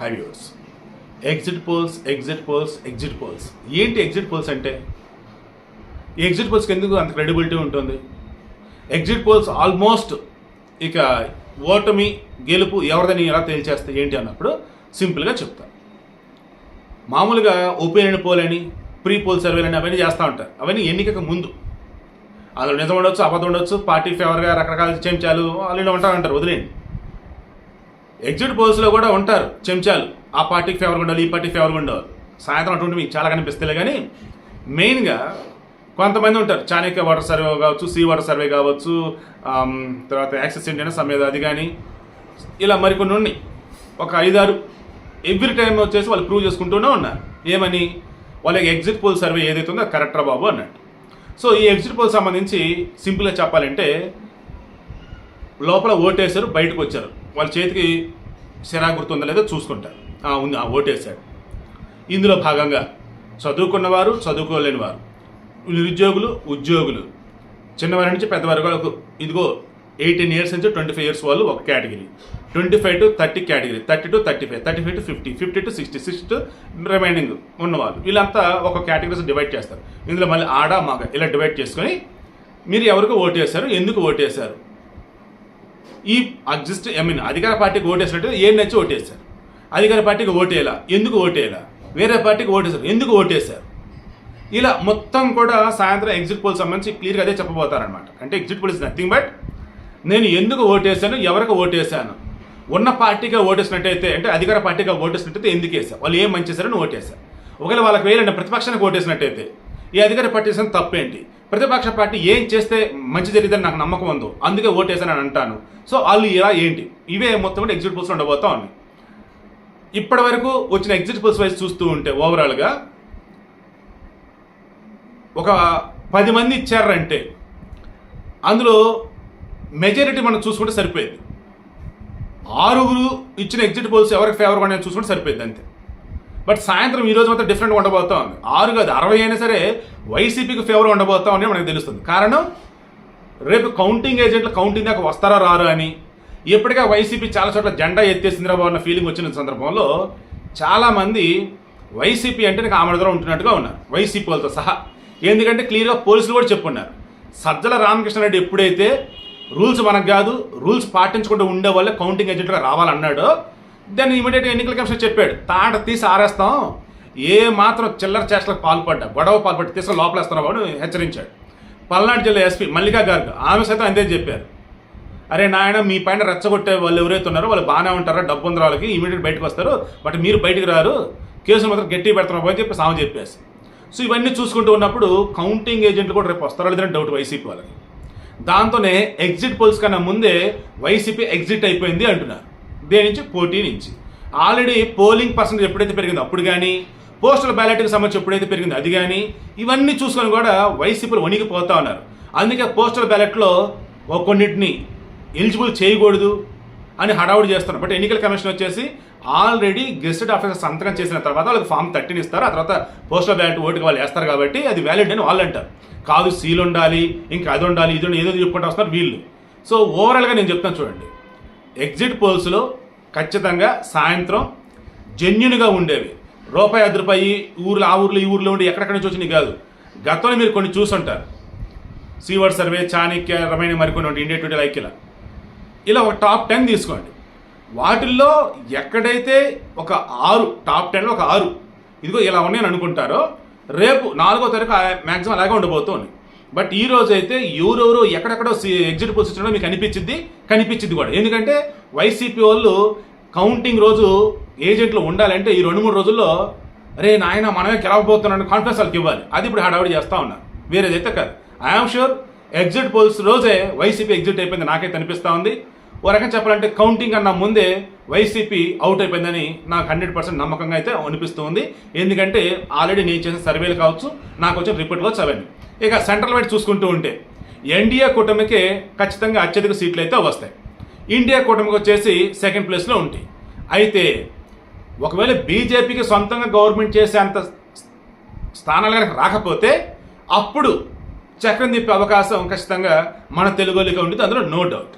Hi exit polls exit polls exit polls ఏంటి exit polls అంటే? ఈ ఎగ్జిట్ పోల్స్కి ఎందుకు అంత క్రెడిబిలిటీ ఉంటుంది? ఎగ్జిట్ పోల్స్ ఆల్మోస్ట్ ఇక ఓటమి గెలుపు ఎవరిదని ఎలా తేల్చేస్తే ఏంటి అన్నప్పుడు సింపుల్గా చెప్తాను మామూలుగా ఒపీనియన్ పోల్ అని ప్రీ పోల్ సర్వేలు అని అవన్నీ చేస్తూ ఉంటారు అవన్నీ ఎన్నికకు ముందు. అందులో నిజం ఉండొచ్చు అబద్ధం ఉండొచ్చు పార్టీ ఫేవర్గా రకరకాల చెంచాలు వాళ్ళు ఉంటారు అంటారు వదిలేండి ఎగ్జిట్ పోల్స్లో కూడా ఉంటారు చెంచాలు. ఆ పార్టీకి ఫేవర్గా ఉండాలి ఈ పార్టీకి ఫేవర్గా ఉండవు సాయంత్రం అటువంటి మీకు చాలా కనిపిస్తలే కానీ మెయిన్గా కొంతమంది ఉంటారు. చాణక్య వాటర్ సర్వే కావచ్చు సీ వాటర్ సర్వే కావచ్చు తర్వాత యాక్సెస్ ఇండియా సమేత అది కానీ ఇలా మరికొన్ని ఉన్నాయి. ఒక ఐదారు. ఎవ్రీ టైం వచ్చేసి వాళ్ళు ప్రూవ్ చేసుకుంటూనే ఉన్నారు. ఏమని? వాళ్ళకి ఎగ్జిట్ పోల్ సర్వే ఏదైతే ఉందో కరెక్టరా బాబు అన్నట్టు. సో ఈ ఎగ్జిట్ పోల్ సంబంధించి సింపుల్గా చెప్పాలంటే లోపల ఓటేశారు బయటకు వచ్చారు. వాళ్ళ చేతికి సిరా గుర్తుందా లేదో చూసుకుంటారు ఉంది ఆ ఓటేశాడు. ఇందులో భాగంగా చదువుకున్నవారు చదువుకోలేని వారు నిరుద్యోగులు ఉద్యోగులు చిన్నవారి నుంచి పెద్దవారి వరకు ఇదిగో ఎయిటీన్ ఇయర్స్ నుంచి ట్వంటీ ఫైవ్ ఇయర్స్ వాళ్ళు ఒక category. Twenty five to thirty category. Thirty to thirty five thirty five to fifty fifty to sixty sixty to remaining ఉన్నవాళ్ళు. వీళ్ళంతా ఒక కేటగిరీస్ డివైడ్ చేస్తారు. ఇందులో మళ్ళీ ఆడ మగ ఇలా డివైడ్ చేసుకొని మీరు ఎవరికి ఓటు వేశారు ఎందుకు ఓటు వేశారు ఈ అగ్జిస్ట్ ఐ మీన్ అధికార పార్టీకి ఓటేసినట్టు ఏం నచ్చి ఓటేశారు అధికార పార్టీకి ఓటేయాల? ఎందుకు ఓటేయాల? వేరే పార్టీకి ఓటేశారు ఎందుకు ఓటేశారు ఇలా మొత్తం కూడా సాయంత్రం ఎగ్జిట్ పోల్ సంబంధించి క్లియర్గా అదే చెప్పబోతారనమాట అంటే exit poll is nothing but నేను ఎందుకు ఓటేశాను? ఎవరికి ఓటేశాను? ఉన్న పార్టీగా ఓటేసినట్టయితే అంటే అధికార పార్టీగా ఓటేసినట్టయితే ఎందుకు వేసా వాళ్ళు ఏం మంచి చేశారని ఓటేశారు. ఒకవేళ వాళ్ళకి వేయాలంటే ప్రతిపక్షానికి ఓటేసినట్టయితే ఈ అధికార పార్టీ చేసిన తప్పేంటి? ప్రతిపక్ష పార్టీ ఏం చేస్తే మంచి జరిగిందని నాకు నమ్మకం ఉందో అందుకే ఓటేసానని అంటాను. సో వాళ్ళు ఇలా ఏంటి? ఇవే మొత్తం కూడా ఎగ్జిట్ పోల్స్ ఉండబోతా ఉన్నాయి. ఇప్పటి వరకు వచ్చిన ఎగ్జిట్ పోల్స్ వైజ్ చూస్తూ ఉంటే ఓవరాల్గా ఒక పది మంది ఇచ్చారంటే అందులో మెజారిటీ మనం చూసుకుంటే సరిపోయింది. ఆరుగురు ఇచ్చిన ఎగ్జిట్ పోల్స్ ఎవరికి ఫేవర్ అనేది చూసుకుంటే సరిపోయింది అంతే. బట్ సాయంత్రం ఈ రోజు మాత్రం డిఫరెంట్ ఉండబోతా ఉంది. ఆరు కాదు అరవై అయినా సరే వైసీపీకి ఫేవర్ ఉండబోతా ఉంది మనకు తెలుస్తుంది. కారణం రేపు కౌంటింగ్ ఏజెంట్లు కౌంటింగ్ దాకా వస్తారా రారు అని. ఎప్పటికే వైసీపీ చాలా చోట్ల జెండా ఎత్తేసిందిరా బాబు అన్న ఫీలింగ్ వచ్చిన సందర్భంలో చాలామంది వైసీపీ అంటే నాకు ఆమడదలో ఉంటున్నట్టుగా ఉన్నారు. వైసీపీ వాళ్ళతో సహా. ఎందుకంటే క్లియర్గా పోలీసులు కూడా చెప్పున్నారు. సజ్జల రామకృష్ణారెడ్డి ఎప్పుడైతే రూల్స్ మనకు కాదు రూల్స్ పాటించకుండా ఉండే వాళ్ళే కౌంటింగ్ ఏజెంట్గా రావాలన్నాడో దాన్ని ఇమీడియట్ ఎన్నికల కమిషన్ చెప్పాడు. తాట తీసి ఆరేస్తాం. ఏ మాత్రం చిల్లర చేష్టలకు పాల్పడ్డా గొడవ పాల్పడి తీసుకుని లోపలేస్తున్నావు అని హెచ్చరించాడు. పల్నాడు జిల్లా ఎస్పీ మల్లికా గారు ఆమె సైతం అంతే చెప్పారు. అరే నాయన మీ పైన రెచ్చగొట్టే వాళ్ళు ఎవరైతే ఉన్నారో వాళ్ళు బాగానే ఉంటారో? డబ్బు ఉంది వాళ్ళకి ఇమీడియట్ బయటకు వస్తారు. బట్ మీరు బయటకు రారు. కేసులు మాత్రం గట్టి పెడుతున్నారు అని చెప్పి సామె చెప్పేసి. సో ఇవన్నీ చూసుకుంటూ ఉన్నప్పుడు కౌంటింగ్ ఏజెంట్లు కూడా రేపు వస్తారో. లేదని డౌట్ వైసీపీ వాళ్ళకి. దాంతోనే ఎగ్జిట్ పోల్స్ కన్నా ముందే వైసీపీ ఎగ్జిట్ అయిపోయింది అంటున్నారు. దేని నుంచి పోటీ నుంచి. ఆల్రెడీ పోలింగ్ పర్సెంటేజ్ ఎప్పుడైతే పెరిగిందో అప్పుడు కానీ పోస్టల్ బ్యాలెట్కి సంబంధించి ఎప్పుడైతే పెరిగిందో అది కానీ ఇవన్నీ చూసుకొని కూడా వైసీపీలు వణికిపోతా ఉన్నారు. అందుకే పోస్టల్ బ్యాలెట్లో ఓ కొన్నిటిని ఎలిజిబుల్ చేయకూడదు అని హడావుడి చేస్తున్నారు. బట్ ఎన్నికల కమిషన్ వచ్చేసి ఆల్రెడీ గెస్టెడ్ ఆఫీసర్ సంతకం చేసిన తర్వాత వాళ్ళకి ఫామ్ థర్టీన్ ఇస్తారు. ఆ తర్వాత పోస్టల్ బ్యాలెట్ ఓటుకి వాళ్ళు వేస్తారు కాబట్టి అది వ్యాలిడ్ అని వాళ్ళు అంటారు. కాదు సీల్ ఉండాలి ఇంకా అది ఉండాలి ఇది ఏదో చెప్పుకుంటూ వస్తున్నారు వీళ్ళు. సో ఓవరాల్గా నేను చెప్తాను చూడండి. ఎగ్జిట్ పోల్స్లో ఖచ్చితంగా సాయంత్రం జెన్యున్గా ఉండేవి. రూపాయి అర్ధ రూపాయి ఊర్లో ఆ ఊర్లో ఈ ఊర్లో ఉండి ఎక్కడెక్కడ నుంచి వచ్చినాయి కాదు. గతంలో మీరు కొన్ని చూసుంటారు. సీవర్డ్ సర్వే చాణక్య రమైన మరికొన్ని ఉంటాయి. ఇండియా టుడే లైక్ ఇలా. ఇలా ఒక టాప్ టెన్ తీసుకోండి. వాటిల్లో ఎక్కడైతే ఒక ఆరు టాప్ టెన్లో ఒక ఆరు ఇదిగో ఇలా ఉన్నాయని అనుకుంటారో రేపు నాలుగో తారీఖు మ్యాక్సిమం అలాగే ఉండబోతోంది బట్ ఈ రోజు అయితే ఎవరెవరు ఎక్కడెక్కడో ఎగ్జిట్ పోల్స్ ఇచ్చడం మీకు కనిపించింది కనిపించింది కూడా. ఎందుకంటే వైసీపీ వాళ్ళు కౌంటింగ్ రోజు ఏజెంట్లు ఉండాలంటే ఈ రెండు మూడు రోజుల్లో అరే నాయన మనమే గెలవబోతున్నాను కాన్ఫిడెన్స్ వాళ్ళకి ఇవ్వాలి. అది ఇప్పుడు హడావిడి చేస్తూ ఉన్నారు వేరేదైతే కాదు. ఐఎమ్ షూర్ ఎగ్జిట్ పోల్స్ రోజే వైసీపీ ఎగ్జిట్ అయిపోయింది. నాకైతే అనిపిస్తూ ఉంది. ఓ రకంగా చెప్పాలంటే కౌంటింగ్ అన్న ముందే వైసీపీ అవుట్ అయిపోయిందని నాకు హండ్రెడ్ పర్సెంట్ నమ్మకంగా అయితే అనిపిస్తూ ఉంది. ఎందుకంటే ఆల్రెడీ నేను చేసిన సర్వేలు కావచ్చు. నాకు వచ్చిన రిపోర్ట్ కావచ్చు అవన్నీ. ఇక సెంట్రల్ వైడ్ చూసుకుంటూ ఉంటే ఎన్డీఏ కూటమికి ఖచ్చితంగా అత్యధిక సీట్లు అయితే వస్తాయి. ఇండియా కూటమికి వచ్చేసి సెకండ్ ప్లేస్లో ఉంటాయి. అయితే ఒకవేళ బీజేపీకి సొంతంగా గవర్నమెంట్ చేసే అంత స్థానాలు కనుక రాకపోతే అప్పుడు చక్రం తిప్పే అవకాశం ఖచ్చితంగా మన తెలుగులోకి ఉంటుంది అందులో నో డౌట్